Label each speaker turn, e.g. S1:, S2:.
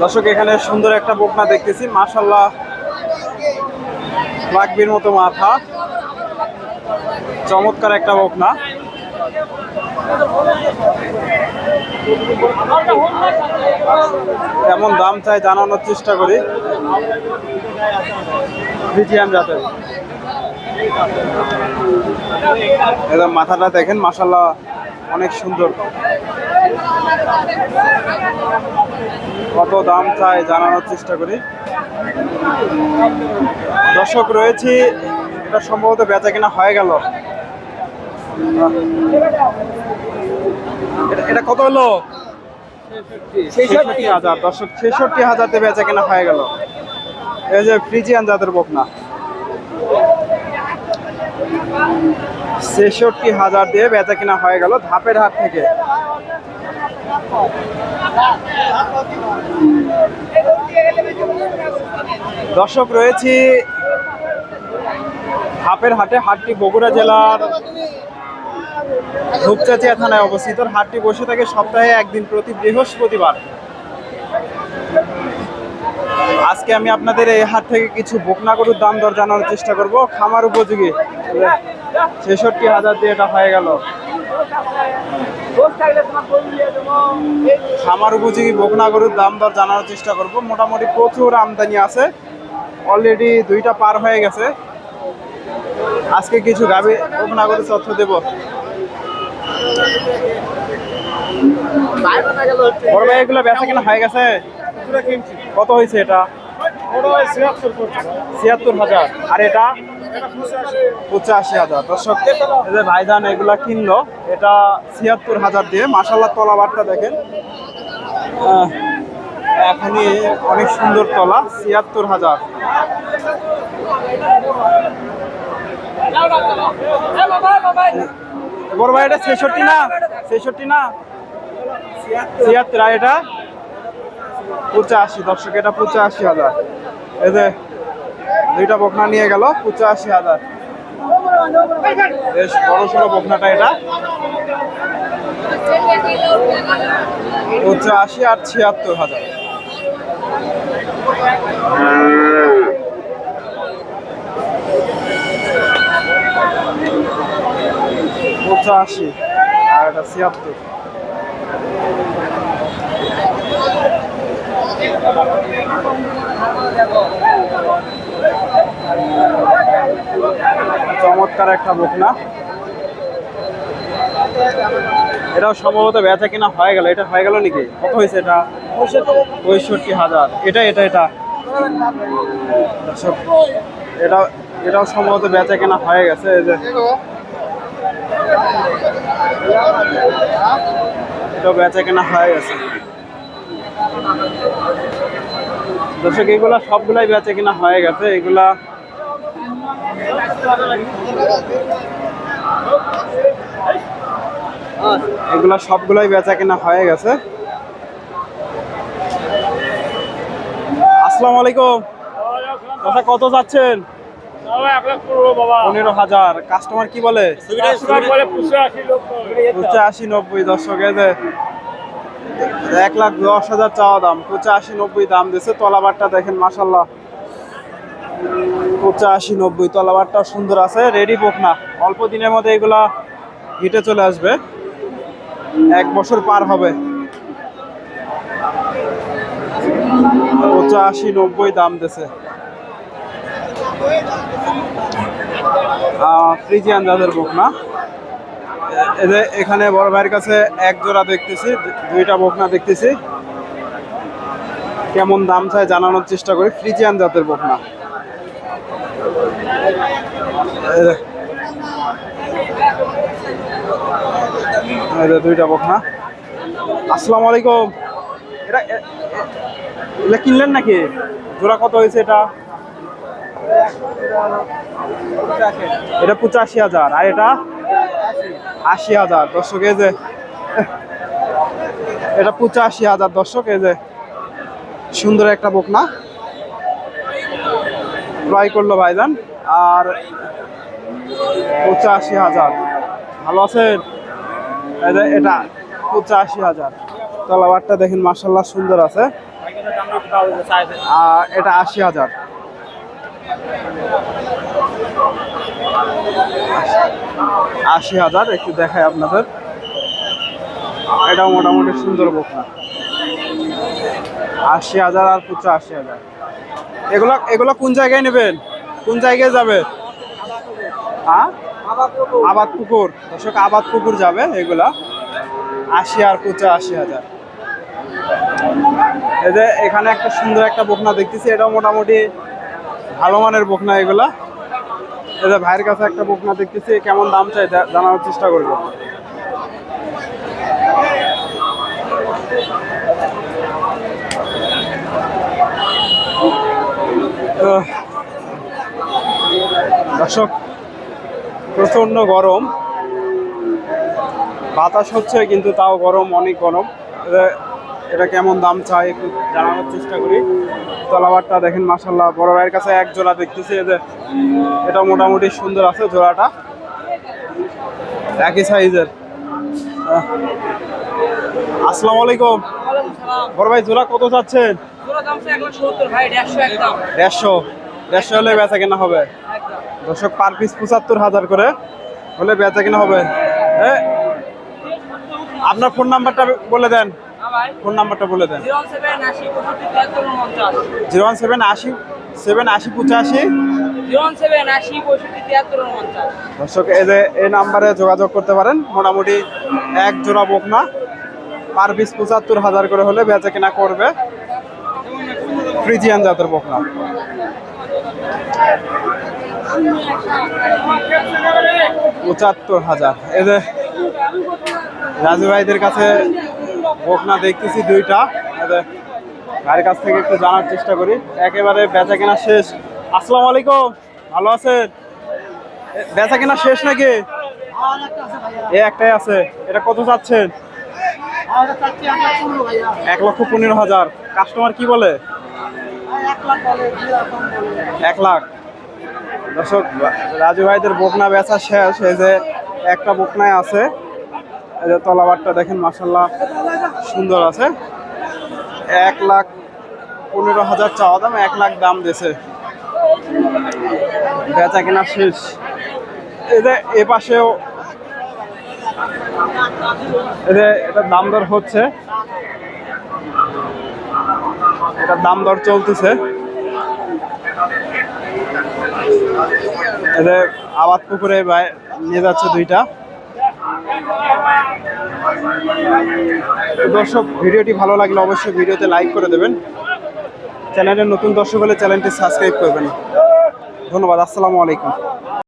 S1: দর্শক এখানে সুন্দর একটা বকনা দেখতেছি। মাশাল্লাহ লাগবির মতো মাথা। চমৎকার একটা বকনা। কেমন দাম চাই জানানোর চেষ্টা করি। একদম মাথাটা দেখেন মাশাল্লাহ অনেক সুন্দর। কত দাম চাই জানানোর চেষ্টা করি। দর্শক রয়েছি, এটা সম্ভবত বেচা কিনা হয়ে গেল। এটা- কত হলো? ছেষট্টি হাজার, দর্শক, ছেষট্টি হাজারতে বেচা কিনা হয়ে গেল। এই যে ফ্রিজিয়ান জাতের বকনা। ছেষট্টি হাজার দিয়ে বেচা কিনা হয়ে গেল ধাপের হাট থেকে। দর্শক, রয়েছি হাপের হাটে হাটটি বগুড়া জেলার ধূপচাচিয়া থানায় অবস্থিত, হাটটি বসে থাকে সপ্তাহে একদিন প্রতি বৃহস্পতিবার। আজকে আমি আপনাদের এই হাট থেকে কিছু বকনা গরুর দাম দর জানানোর চেষ্টা করব। খামার উপযোগী। ছেষট্টি হাজার দিয়ে এটা হয়ে গেল। খামার উপযোগী বকনা গরুর দাম দর জানানোর চেষ্টা করব। মোটামুটি প্রচুর আমদানি আছে। অলরেডি দুইটা পার হয়ে গেছে। আজকে কিছু গাবি বকনা গরুর তথ্য দেব। বড় ভাই, এগুলো বেচা কিনা হয়ে গেছে। কত হয়েছে এটা? ছিয়াত্তর হাজার। আর এটা? পঁচাশি হাজার। দর্শক, এই ভাইজান এগুলা কিনলো, এটা ছিয়াত্তর হাজার দিয়ে। মাসাল্লাহ তলাবারটা দেখেন। এখনই অনেক সুন্দর তলা, ছিয়াত্তর হাজার। বড় ভাই, এটা ছেষট্টি না? ছেষট্টি না? ছিয়াত্তর, আর এটা? পঁচাশি, দর্শক, এটা পঁচাশি হাজার। এই যে, দুইটা বকনা নিয়ে গেল, পঁচাশি হাজার। বেশ, বড় সড়ো বকনাটা এটা। পঁচাশি আর ছিয়াত্তর হাজার। পঁচাশি আর এটা চমৎকার একটা বুক না? এটাও সম্ভবত বেচা কিনা হয়ে গেল। এটা হয়ে গেল নাকি? কত হয়েছে এটা? পঁয়ষট্টি হাজার। এটা এটা এটা। দর্শক, এটাও এটাও সম্ভবত বেচা কেনা হয়ে গেছে। যে এটাও বেচা কেনা হয়ে গেছে। দর্শক, এগুলা সবগুলাই বেচা কিনা হয়ে গেছে। এগুলা এগুলা সবগুলাই বেচা কিনা হয়ে গেছে। আসসালামু আলাইকুম। কত যাচ্ছেন পনেরো হাজার। কাস্টমার কি বলে? পঁচাশি নব্বই। দর্শকে এক লাখ দশ হাজার চাওয়া দাম। পঁচাশি নব্বই দাম তলাবারটা দেখেন মাসাল্লাহ পঁচাশি নব্বই। তলাবারটা সুন্দর আছে। রেডি পোক না। অল্প দিনের মধ্যে এগুলা হিটে চলে আসবে। এক বছর পার হবে। পঁচাশি নব্বই দাম দিছে। ফ্রিজিয়ান জাতের বকনা এদের এখানে বড় ভাইয়ের কাছে এক জোড়া দেখতেছি দুইটা বকনা দেখতেছি। কেমন দাম চাই জানানোর চেষ্টা করি, ফ্রিজিয়ান জাতের বকনা দুইটা বকনা আসসালামু আলাইকুম। এটা কিনলেন নাকি? জোড়া কত হয়েছে এটা? এটা পঁচাশি হাজার, আর এটা আশি হাজার। দর্শক, এই যে, এটা পঁচাশি হাজার দর্শক, এই যে, সুন্দর একটা বকনা। ক্রয় করল ভাইজান, আর পঁচাশি হাজার। ভালো আছেন? এটা পঁচাশি হাজার। তলাবারটা দেখেন মাসাল্লাহ সুন্দর আছে। আর এটা আশি হাজার। আশি হাজার, একটু দেখায় আপনাদের। এটা মোটামুটি সুন্দর বকনা। আশি হাজার আর পুচো আশি হাজার। এগুলা এগুলা কোন জায়গায় নেবেন? কোন জায়গায় যাবে? হ্যাঁ? আবাদ পুকুর। দর্শক, আবাদ পুকুর যাবে এগুলা। আশি আর পুচো আশি হাজার। এদের এখানে একটা সুন্দর একটা বকনা দেখতেছি, এটাও মোটামুটি ভালো মানের বকনা এগুলা। এটা ভাইয়ের কাছে একটা বকনা দেখতেছি, কেমন দাম চাই জানার চেষ্টা করব। দর্শক প্রচণ্ড গরম। বাতাস হচ্ছে, কিন্তু তাও গরম, অনেক গরম। এটা- কেমন দাম চাই একটু জানানোর চেষ্টা করি। তলাবারটা দেখেন মাসাল্লাহ বড় ভাইয়ের কাছে এক জোড়া দেখতেছি যে এটা মোটামুটি সুন্দর আছে জোড়াটা। একই সাইজের। আসসালামু আলাইকুম। বড় ভাই জোড়া কত চাচ্ছেন? দেড়শো দেড়শো। হলে বেচা কেনা হবে। দর্শক পার পিস পঁচাত্তর হাজার করে হলে বেচা কেনা হবে। আপনার ফোন নাম্বারটা বলে দেন। ফোন নাম্বারটা বলে দেন। জিরো ওয়ান সেভেন আশি সেভেন আশি পঁচাশি। দর্শক এই যে এই নাম্বারে যোগাযোগ করতে পারেন। মোটামুটি এক জোড়া বকনা। পার পিস পঁচাত্তর হাজার করে হলে বেচা কেনা করবে। ফ্রিজিয়ান জাতের বকনা। পঁচাত্তর হাজার। এই যে রাজু ভাইদের কাছে বকনা দেখতেছি দুইটা। ভাইয়ের কাছ থেকে একটু জানার চেষ্টা করি। একেবারে বেচা কেনা শেষ। আসসালামু আলাইকুম। ভালো আছেন? বেচা কেনা শেষ নাকি? এ, একটাই আছে। এটা কত চাচ্ছেন? এক লক্ষ পনেরো হাজার। কাস্টমার কি বলে? এক লাখ। দর্শক, রাজু ভাইদের বকনা বেচা শেষ। এই যে একটা বকনায় আছে। এই যে তলাবারটা দেখেন মাসাল্লাহ সুন্দর আছে। এক লাখ পনেরো হাজার চাওয়া দাম, এক লাখ দাম দিয়েছে। বেচা কেনা শেষ। যে এ পাশেও এদের এটার দাম দর হচ্ছে। এটার দাম দর চলতেছে। এদের আবাদ পুকুরে নিয়ে যাচ্ছে দুইটা। দর্শক, ভিডিওটি ভালো লাগলে অবশ্যই ভিডিওতে লাইক করে দেবেন। চ্যানেলের নতুন দর্শক হলে চ্যানেলটি সাবস্ক্রাইব করবেন। ধন্যবাদ, আসসালামু আলাইকুম।